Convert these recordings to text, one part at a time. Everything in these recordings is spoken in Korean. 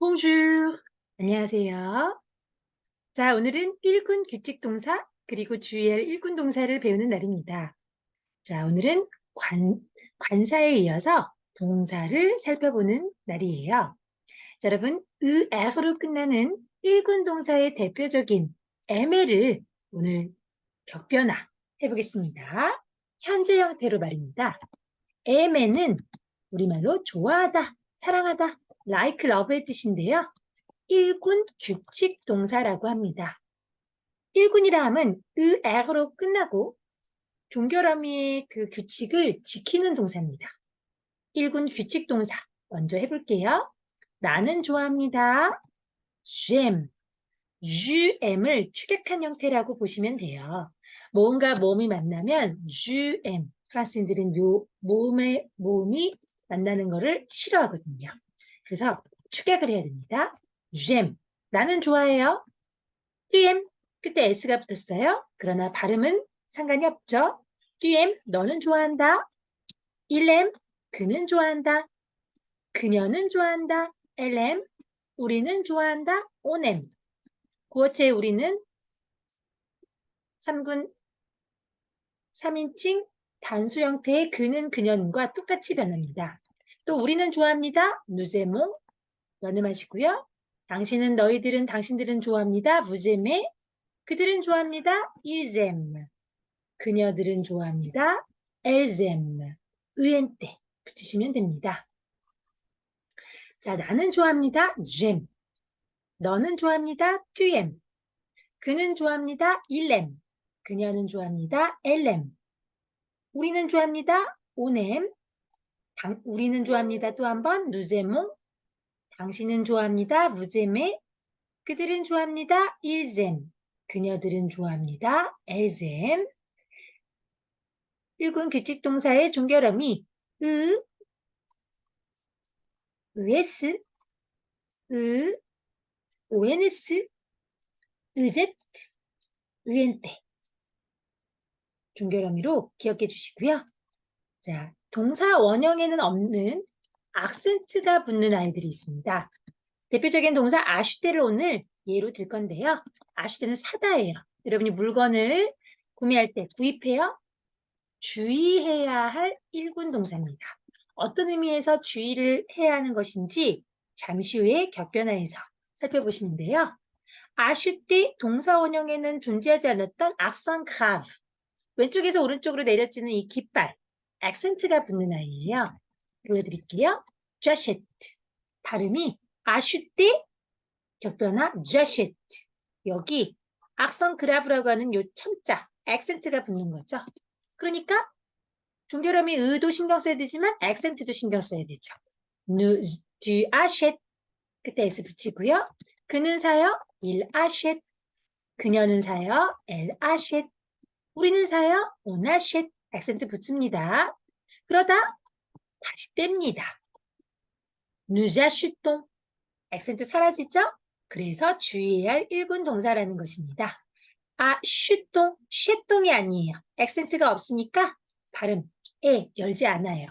Bonjour. 안녕하세요. 자, 오늘은 일군 규칙 동사 그리고 주의할 일군 동사를 배우는 날입니다. 자, 오늘은 관, 관사에 이어서 동사를 살펴보는 날이에요. 자, 여러분, 의, 에로 끝나는 일군 동사의 대표적인 에메를 오늘 격변화 해보겠습니다. 현재 형태로 말입니다. 에메는 우리말로 좋아하다, 사랑하다, like, love의 뜻인데요. 일군 규칙 동사라고 합니다. 일군이라 함은 의, 액으로 끝나고 종결어미의 그 규칙을 지키는 동사입니다. 일군 규칙 동사 먼저 해볼게요. 나는 좋아합니다. j'aime, j'aim을 축약한 형태라고 보시면 돼요. 모음과 모음이 만나면 j'aime, 프랑스인들은 요 모음의 모음이 만나는 것을 싫어하거든요. 그래서 축약을 해야 됩니다. j'aime, 나는 좋아해요. aimes, 그때 s가 붙었어요. 그러나 발음은 상관이 없죠. aimes, 너는 좋아한다. aime, 그는 좋아한다. 그녀는 좋아한다. aime, 우리는 좋아한다. aime. 구어체의 우리는 3군 3인칭 단수 형태의 그는 그녀는과 똑같이 변합니다. 또 우리는 좋아합니다. 누제몽 연음하시고요. 당신은 너희들은 당신들은 좋아합니다. 무제메 그들은 좋아합니다. 일잼 그녀들은 좋아합니다. 엘잼 의엔때 붙이시면 됩니다. 자 나는 좋아합니다. 잼 너는 좋아합니다. 튜엠 그는 좋아합니다. 일렘 그녀는 좋아합니다. 엘렘 우리는 좋아합니다. 오넴 당, 우리는 좋아합니다. 또 한 번 누제몽 당신은 좋아합니다. 무제메 그들은 좋아합니다. 일잼 그녀들은 좋아합니다. 엘잼 일군 규칙 동사의 종결음이 으, 으에스, 으, 오에네스, 으제트, 으엔테 종결어미로 기억해 주시고요. 자, 동사 원형에는 없는 악센트가 붙는 아이들이 있습니다. 대표적인 동사 아슈테를 오늘 예로 들 건데요. 아슈테는 사다예요. 여러분이 물건을 구매할 때 구입해요. 주의해야 할 일군 동사입니다. 어떤 의미에서 주의를 해야 하는 것인지 잠시 후에 격변화해서 살펴보시는데요. 아슈테 동사 원형에는 존재하지 않았던 악선 크라브 왼쪽에서 오른쪽으로 내려지는 이 깃발 액센트가 붙는 아이예요. 보여드릴게요. 자셰트 발음이 아슈테 격변화 자셰트 여기 악선 그라브라고 하는 요 첨자 액센트가 붙는 거죠. 그러니까 종결음이 의도 신경 써야 되지만 액센트도 신경 써야 되죠. 누, 듀, 아쉣 그때 S 붙이고요. 그는 사요. 일 아쉣 그녀는 사요. 엘 아쉣 우리는 사요. 오나쉣 액센트 붙입니다. 그러다 다시 뗍니다. 누자슈똥 액센트 사라지죠? 그래서 주의해야 할 일군 동사라는 것입니다. 아, 슈똥, 쉐똥이 아니에요. 액센트가 없으니까 발음 에 열지 않아요.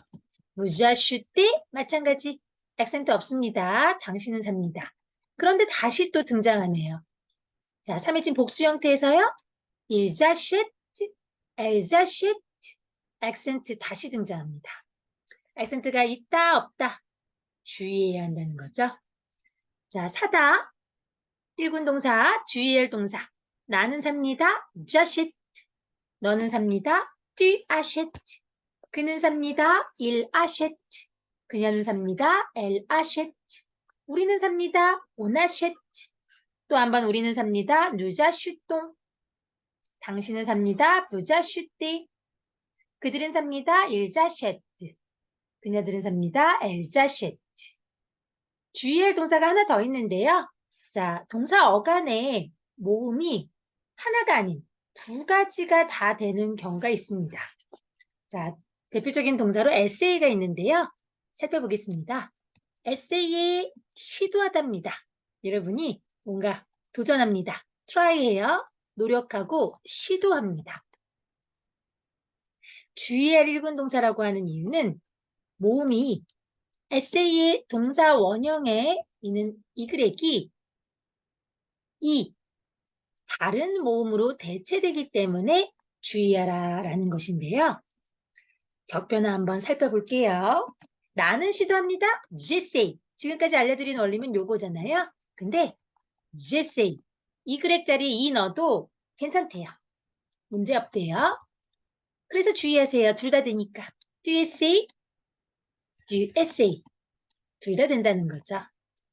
무자슈떼 마찬가지 액센트 없습니다. 당신은 삽니다. 그런데 다시 또 등장하네요. 자, 3회진 복수 형태에서요. 일자쉣, 엘자쉣 액센트 다시 등장합니다. 액센트가 있다 없다 주의해야 한다는 거죠. 자, 사다 일군 동사 주의할 동사 나는 삽니다. 자쉿 너는 삽니다. 뛰 아쉿 그는 삽니다. 일 아쉿 그녀는 삽니다. 엘 아쉿 우리는 삽니다. 오나쉿 또한 번 우리는 삽니다. 누자 슈똥 당신은 삽니다. 부자 슈띠 그들은 삽니다. 일자셰트. 그녀들은 삽니다. 엘자셰트. 주의할 동사가 하나 더 있는데요. 자, 동사 어간에 모음이 하나가 아닌 두 가지가 다 되는 경우가 있습니다. 자, 대표적인 동사로 에세이가 있는데요. 살펴보겠습니다. 에세이에 시도하답니다. 여러분이 뭔가 도전합니다. 트라이해요. 노력하고 시도합니다. 주의할 일군 동사라고 하는 이유는 모음이 에세이의 동사 원형에 있는 이 그렉이 이 다른 모음으로 대체되기 때문에 주의하라 라는 것인데요. 격변화 한번 살펴볼게요. 나는 시도합니다. j'essaie. 지금까지 알려드린 원리는 요거잖아요. 근데 j'essaie. 이그렉 자리에 이 넣어도 괜찮대요. 문제 없대요. 그래서 주의하세요. 둘 다 되니까. do you say? do essay? 둘 다 된다는 거죠.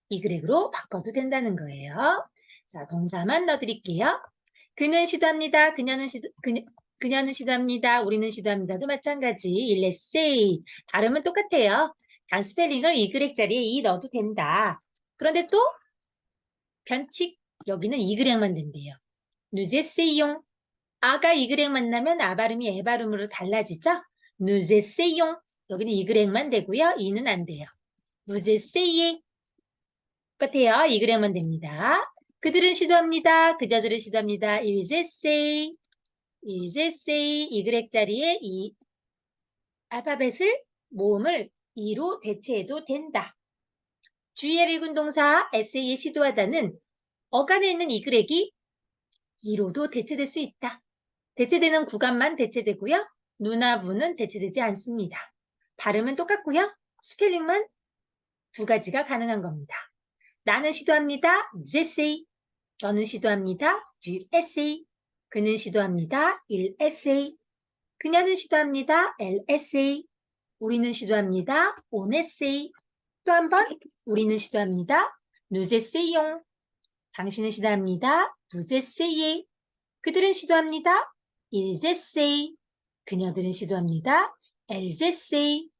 이 그렉으로 바꿔도 된다는 거예요. 자, 동사만 넣어드릴게요. 그는 시도합니다. 그녀는 시도, 그녀, 그녀는 시도합니다. 우리는 시도합니다도 마찬가지. essay. 발음은 똑같아요. 단 스펠링을 이 그렉 자리에 이 넣어도 된다. 그런데 또 변칙. 여기는 이 그렉만 된대요. nous essayons. 아가 이그렉 만나면 아 발음이 에 발음으로 달라지죠? essayons. 여기는 이그렉만 되고요. 이는 안 돼요. essayez. 똑같아요. 이그렉만 됩니다. 그들은 시도합니다. 그자들은 시도합니다. ils essay. 이그렉 자리에 이 알파벳을 모음을 이로 대체해도 된다. 주의를 읽은 동사 essay에 시도하다는 어간에 있는 이그렉이 이로도 대체될 수 있다. 대체되는 구간만 대체되고요. 누나 부는 대체되지 않습니다. 발음은 똑같고요. 스펠링만 두 가지가 가능한 겁니다. 나는 시도합니다. j'essaie. 저는 시도합니다. tu essay. 그는 시도합니다. il essaye. 그녀는 시도합니다. elle essaye. 우리는 시도합니다. on essaye. 또한 번 우리는 시도합니다. essayons. 당신은 시도합니다. essayez. 그들은 시도합니다. Essayent. 그녀들은 시도합니다. essayent.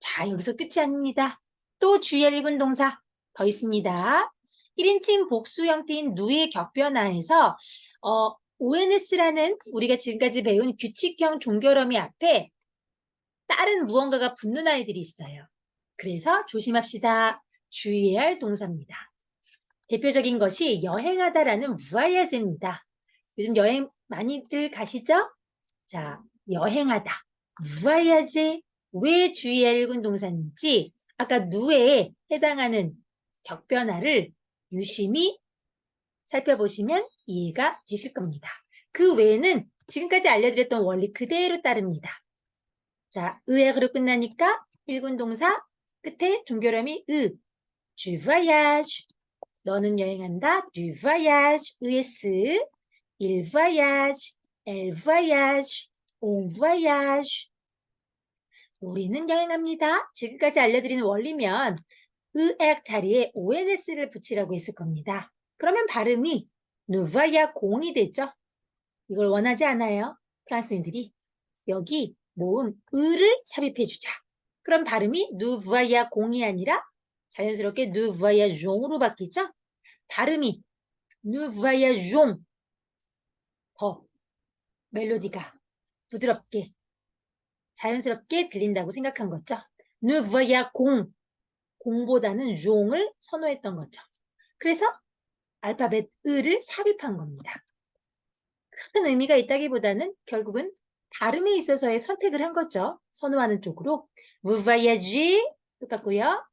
자, 여기서 끝이 아닙니다. 또 주의할 읽은 동사 더 있습니다. 1인칭 복수 형태인 누의 격변화에서 어, ONS라는 우리가 지금까지 배운 규칙형 종결어미 앞에 다른 무언가가 붙는 아이들이 있어요. 그래서 조심합시다. 주의해야 할 동사입니다. 대표적인 것이 여행하다라는 무아야제입니다. 요즘 여행 많이들 가시죠? 자, 여행하다. 무아야제. 왜 주의해야 읽은 동사인지 아까 누에 해당하는 격변화를 유심히 살펴보시면 이해가 되실 겁니다. 그 외에는 지금까지 알려드렸던 원리 그대로 따릅니다. 자, 의역으로 끝나니까 일군 동사 끝에 종결음이 으, du voyage. 너는 여행한다, du voyage, es, il voyage, elle voyage, on voyage. 우리는 여행합니다. 지금까지 알려드린 원리면 의액 자리에 ONS를 붙이라고 했을 겁니다. 그러면 발음이 누바야 공이 되죠. 이걸 원하지 않아요. 프랑스인들이 여기 모음 의를 삽입해 주자. 그럼 발음이 누바야 공이 아니라 자연스럽게 누바야 종으로 바뀌죠. 발음이 누바야 종. 더 멜로디가 부드럽게 자연스럽게 들린다고 생각한 거죠. 누바야 공. 공보다는 종을 선호했던 거죠. 그래서 알파벳 을을 삽입한 겁니다. 큰 의미가 있다기보다는 결국은 발음에 있어서의 선택을 한 거죠. 선호하는 쪽으로. voyage 똑같고요.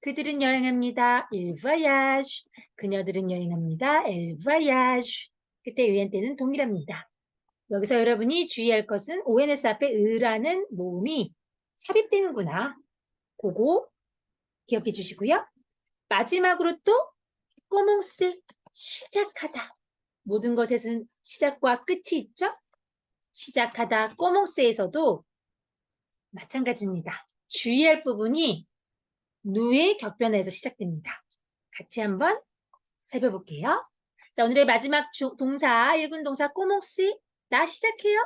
그들은 여행합니다. il voyage. 그녀들은 여행합니다. elle voyage. 그때 의한 때는 동일합니다. 여기서 여러분이 주의할 것은 ONS 앞에 으라는 모음이 삽입되는구나. 그거 기억해 주시고요. 마지막으로 또 꼬몽스 시작하다. 모든 것에는 시작과 끝이 있죠? 시작하다 꼬몽스에서도 마찬가지입니다. 주의할 부분이 누의 격변에서 시작됩니다. 같이 한번 살펴볼게요. 자, 오늘의 마지막 주, 동사, 1군 동사 꼬몽스. 나 시작해요.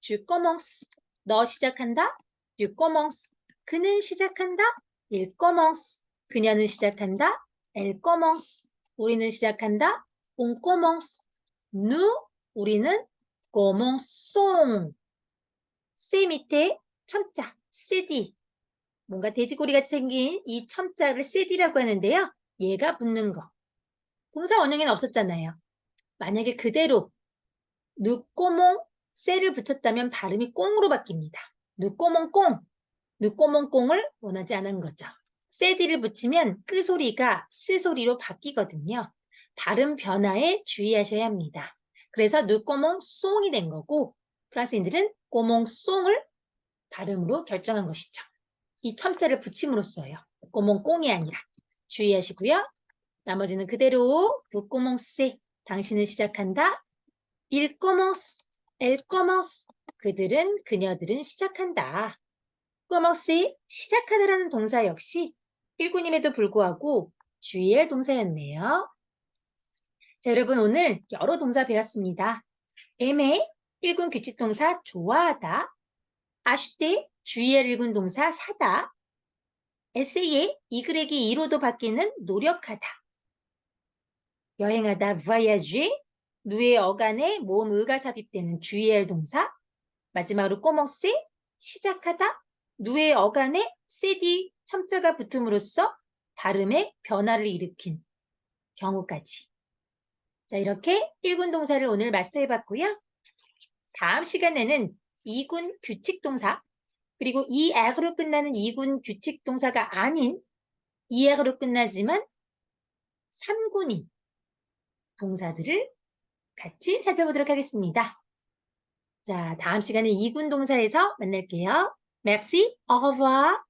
주 꼬몽스. 너 시작한다. 유 꼬몽스. 그는 시작한다. 일 꼬몽스. 그녀는 시작한다. 엘 꼬몽스. 우리는 시작한다. 온 꼬몽스. 누 우리는 꼬몽송. 세 밑에 첨자 세디. 뭔가 돼지꼬리 같이 생긴 이 첨자를 세디라고 하는데요. 얘가 붙는 거. 동사 원형에는 없었잖아요. 만약에 그대로 누꼬몽 셀을 붙였다면 발음이 꽁으로 바뀝니다. 누꼬몽 꽁. 누꼬몽 꽁을 원하지 않은 거죠. 세디를 붙이면 끄 소리가 스 소리로 바뀌거든요. 발음 변화에 주의하셔야 합니다. 그래서 누꼬몽 송이 된 거고 프랑스인들은 꼬몽 송을 발음으로 결정한 것이죠. 이 첨자를 붙임으로써요. 꼬몽 꽁이 아니라 주의하시고요. 나머지는 그대로 누꼬몽 세 당신은 시작한다. Il commence, elle commence. 그들은 그녀들은 시작한다. commencer 시작하다라는 동사 역시 일군임에도 불구하고 주의할 동사였네요. 자, 여러분 오늘 여러 동사 배웠습니다. aimer 일군 규칙 동사 좋아하다. acheter 주의할 일군 동사 사다. essayer 이글에게 이로도 바뀌는 노력하다. 여행하다 voyager 누의 어간에 모음 의가 삽입되는 주의할 동사. 마지막으로 commencer 시작하다. 누의 어간에 세디 첨자가 붙음으로써 발음의 변화를 일으킨 경우까지. 자, 이렇게 1군 동사를 오늘 마스터해 봤고요. 다음 시간에는 2군 규칙 동사, 그리고 이 액으로 끝나는 2군 규칙 동사가 아닌 이 액으로 끝나지만 3군인 동사들을 같이 살펴보도록 하겠습니다. 자, 다음 시간에 2군 동사에서 만날게요. Merci, au revoir.